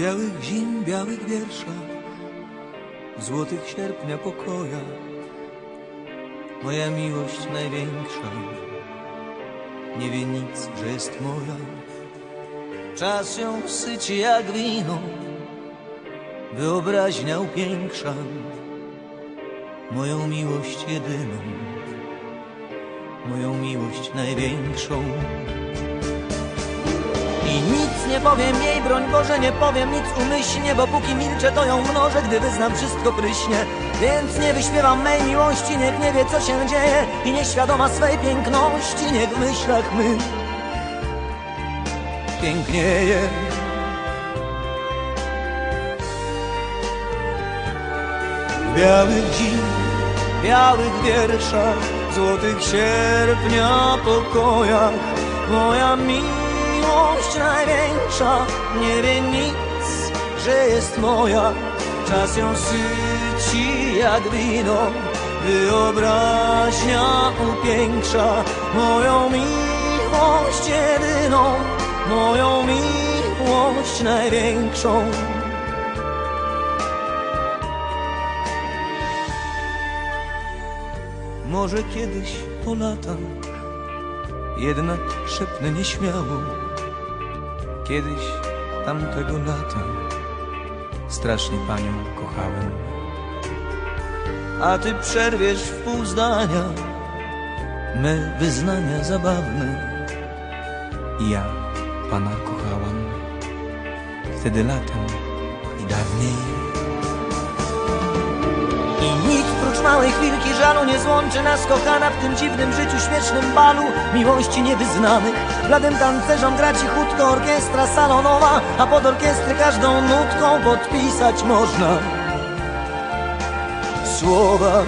białych zim, białych wierszach, w złotych sierpnia pokoja, moja miłość największa, nie wie nic, że jest moja. Czas ją syci jak wino, wyobraźnia upiększa, moją miłość jedyną, moją miłość największą. I nic nie powiem jej, broń Boże, nie powiem nic umyślnie, bo póki milczę, to ją mnożę, gdy wyznam wszystko pryśnie. Więc nie wyśpiewam mej miłości, niech nie wie, co się dzieje i nieświadoma swej piękności, niech w myślach my pięknieje. W białych zim, białych wierszach, złotych sierpnia pokojach, moja miłość największa, nie wie nic, że jest moja. Czas ją syci jak wino, wyobraźnia upiększa moją miłość jedyną, moją miłość największą. Może kiedyś po latach jednak szepnę nieśmiało. Kiedyś tamtego lata strasznie panią kochałem. A ty przerwiesz w pół zdania me wyznania zabawne. Ja pana kochałam wtedy latem i dawniej. I nikt prócz małej chwilki żalu nie złączy nas kochana w tym dziwnym życiu, śmiesznym balu miłości niewyznanych. Bladym tancerzom gra cichutko orkiestra salonowa, a pod orkiestrę każdą nutką podpisać można słowa.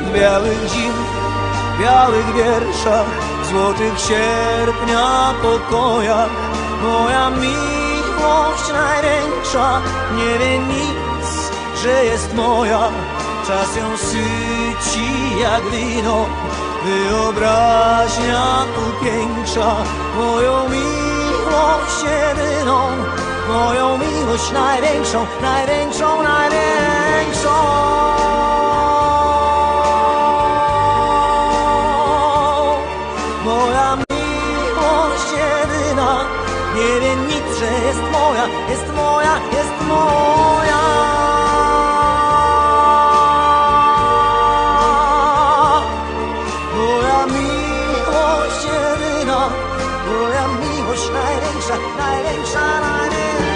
W białych zim, białych wierszach, złotych sierpnia pokojach, moja miłość największa, nie wie nic, że jest moja. Czas ją syci jak wino, wyobraźnia upiększa moją miłość jedyną, moją miłość największą, największą, największą. Nie wie nic, że jest moja Jest moja, jest moja. Moja miłość jedyna Moja miłość największa, największa